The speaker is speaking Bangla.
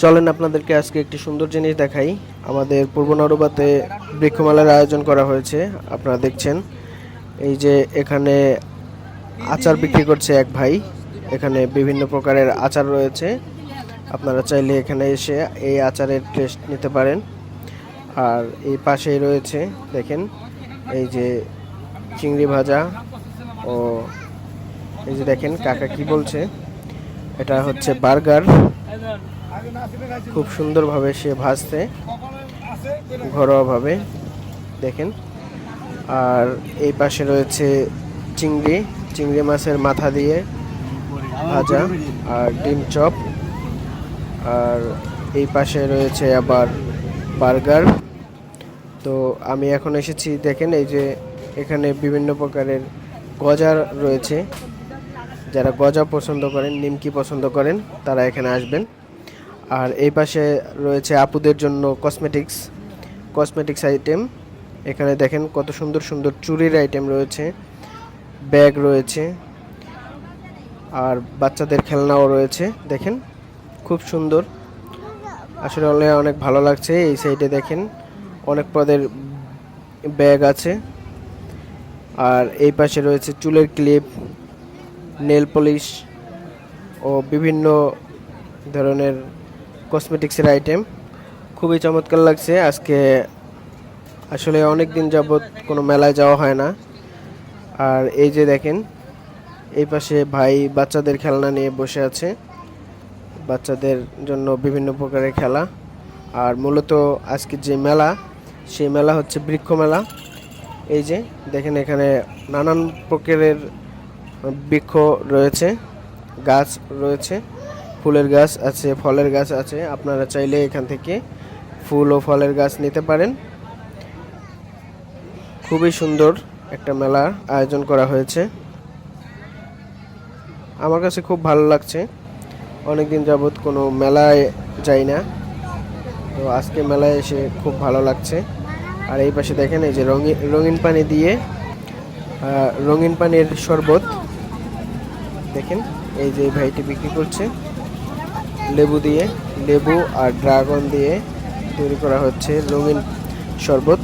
চলেন আপনাদেরকে আজকে একটি সুন্দর জিনিস দেখাই। আমাদের পূর্ব নরবাতে বৃক্ষমেলার আয়োজন করা হয়েছে, আপনারা দেখছেন। এই যে এখানে আচার বিক্রি করছে এক ভাই, এখানে বিভিন্ন প্রকারের আচার রয়েছে। আপনারা চাইলে এখানে এসে এই আচারের টেস্ট নিতে পারেন। আর এই পাশেই রয়েছে, দেখেন, এই যে চিংড়ি ভাজা ও এই যে দেখেন কাকা কি বলছে, এটা হচ্ছে বার্গার। খুব সুন্দরভাবে সে ভাজতে, ঘরোয়াভাবে, দেখেন। আর এই পাশে রয়েছে চিংড়ি চিংড়ি মাছের মাথা দিয়ে ভাজা আর ডিম চপ। আর এই পাশে রয়েছে আবার বার্গার। তো আমি এখন এসেছি, দেখেন এই যে এখানে বিভিন্ন প্রকারের গজার রয়েছে। যারা গজা পছন্দ করেন, নিমকি পছন্দ করেন, তারা এখানে আসবেন। আর এই পাশে রয়েছে আপুদের জন্য কসমেটিক্স কসমেটিক্স আইটেম এখানে দেখেন কত সুন্দর সুন্দর চুরির আইটেম রয়েছে ব্যাগ রয়েছে, আর বাচ্চাদের খেলনাও রয়েছে, দেখেন, খুব সুন্দর। আসলে অনেক অনেক ভালো লাগছে, এই সাইডে দেখেন, অনেক পদের ব্যাগ আছে। আর এই পাশে রয়েছে চুলের ক্লিপ নেল পলিশ ও বিভিন্ন ধরনের কসমেটিক্সের আইটেম। খুবই চমৎকার লাগছে। আজকে আসলে অনেক দিন যাবৎ কোনো মেলায় যাওয়া হয় না। আর এই যে দেখেন, এই পাশে ভাই বাচ্চাদের খেলনা নিয়ে বসে আছে। বাচ্চাদের জন্য বিভিন্ন প্রকারের খেলা। আর মূলত আজকে যে মেলা, সেই মেলা হচ্ছে বৃক্ষ মেলা। এই যে দেখেন এখানে নানান প্রকারের বৃক্ষ রয়েছে, গাছ রয়েছে, ফুলের গাছ আছে, ফলের গাছ আছে। আপনারা চাইলে এখান থেকে ফুল ও ফলের গাছ নিতে পারেন। খুবই সুন্দর একটা মেলার আয়োজন করা হয়েছে। আমার কাছে খুব ভালো লাগছে। অনেক দিন যাবৎ কোনো মেলায় যাই না। তো আজকে মেলায় এসে খুব ভালো লাগছে। আর এই পাশে দেখেন এই যে রঙিন রঙিন পানি দিয়ে রঙিন পানির শরবত। দেখেন, এই যে ভাইটি বিক্রি করছে। লেবু দিয়ে, লেবু আর ড্রাগন দিয়ে তৈরি করা হচ্ছে রঙিন শরবত।